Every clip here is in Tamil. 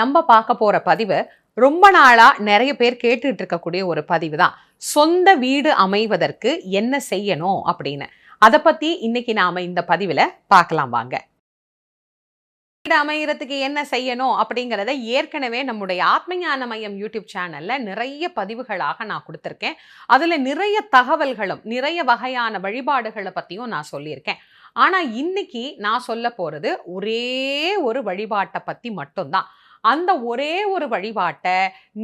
நம்ம பார்க்க போகிற பதிவு ரொம்ப நாளாக நிறைய பேர் கேட்டுட்டு இருக்கக்கூடிய ஒரு பதிவு தான் சொந்த வீடு அமைவதற்கு என்ன செய்யணும் அப்படின்னு. அதை பற்றி இன்னைக்கு நாம் இந்த பதிவில் பார்க்கலாம் வாங்க. வீடு அமைகிறதுக்கு என்ன செய்யணும் அப்படிங்கிறத ஏற்கனவே நம்முடைய ஆத்மஞான மையம் யூடியூப் சேனலில் நிறைய பதிவுகளாக நான் கொடுத்துருக்கேன். அதில் நிறைய தகவல்களும் நிறைய வகையான வழிபாடுகளை பற்றியும் நான் சொல்லியிருக்கேன். ஆனால் இன்னைக்கு நான் சொல்ல போகிறது ஒரே ஒரு வழிபாட்டை பற்றி மட்டும்தான். அந்த ஒரே ஒரு வழிபாட்டை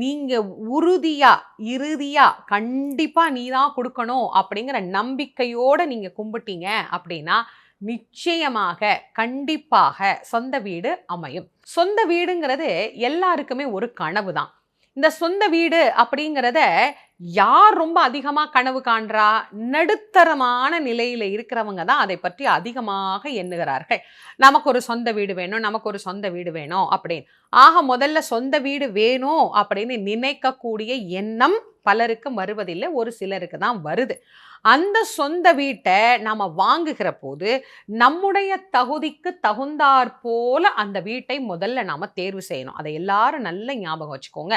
நீங்கள் உறுதியாக இறுதியாக கண்டிப்பாக நீ தான் கொடுக்கணும் அப்படிங்கிற நம்பிக்கையோடு நீங்கள் கும்பிட்டீங்க அப்படின்னா நிச்சயமாக கண்டிப்பாக சொந்த வீடு அமையும். சொந்த வீடுங்கிறது எல்லாருக்குமே ஒரு கனவு தான் இந்த சொந்த வீடு அப்படிங்கிறத யார் ரொம்ப அதிகமாக கனவு காண்றா? நடுத்தரமான நிலையில் இருக்கிறவங்க தான் அதை பற்றி அதிகமாக எண்ணுகிறார்கள். நமக்கு ஒரு சொந்த வீடு வேணும் நமக்கு ஒரு சொந்த வீடு வேணும் அப்படின்னு. ஆக முதல்ல சொந்த வீடு வேணும் அப்படின்னு நினைக்கக்கூடிய எண்ணம் பலருக்கு வருவதில்லை ஒரு சிலருக்கு தான் வருது. அந்த சொந்த வீட்டை நாம் வாங்குகிற போது நம்முடைய தகுதிக்கு தகுந்தாற் போல அந்த வீட்டை முதல்ல நாம் தேர்வு செய்யணும். அதை எல்லாரும் நல்ல ஞாபகம் வச்சுக்கோங்க.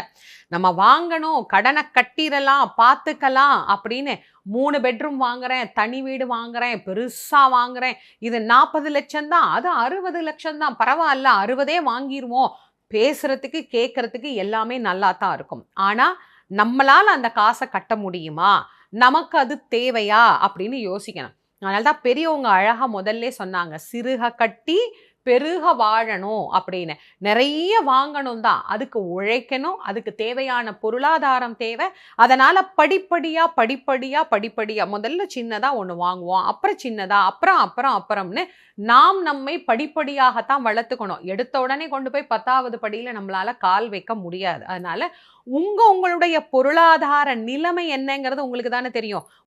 நம்ம வாங்கணும் கடனை கட்டிடலாம் பார்த்துக்கலாம் அப்படின்னு மூணு பெட்ரூம் வாங்குறேன் தனி வீடு வாங்குறேன் பெருசாக வாங்குறேன். இது நாற்பது லட்சம் தான் அது அறுபது லட்சம் தான். பரவாயில்ல அறுபதே வாங்கிடுவோம் பேசுகிறதுக்கு கேட்கறதுக்கு எல்லாமே நல்லா தான் இருக்கும். ஆனால் நம்மளால் அந்த காசை கட்ட முடியுமா? நமக்கு அது தேவையா? அப்படின்னு யோசிக்கணும். அதனால தான் பெரியவங்க அழகா முதல்ல சொன்னாங்க சிறுக கட்டி பெருக வாழணும் அப்படின்னு. நிறைய வாங்கணும் தான் அதுக்கு உழைக்கணும் அதுக்கு தேவையான பொருளாதாரம் தேவை. அதனால படிப்படியா படிப்படியா படிப்படியா முதல்ல சின்னதா ஒன்று வாங்குவோம் அப்புறம் சின்னதா அப்புறம் அப்புறம் அப்புறம்னு நாம் நம்மை படிப்படியாகத்தான் வளர்த்துக்கணும். எடுத்த உடனே கொண்டு போய் பத்தாவது படியில நம்மளால கால் வைக்க முடியாது. அதனால உங்க உங்களுடைய பொருளாதார நிலைமை என்னங்கிறது உங்களுக்கு தானே தெரியும்.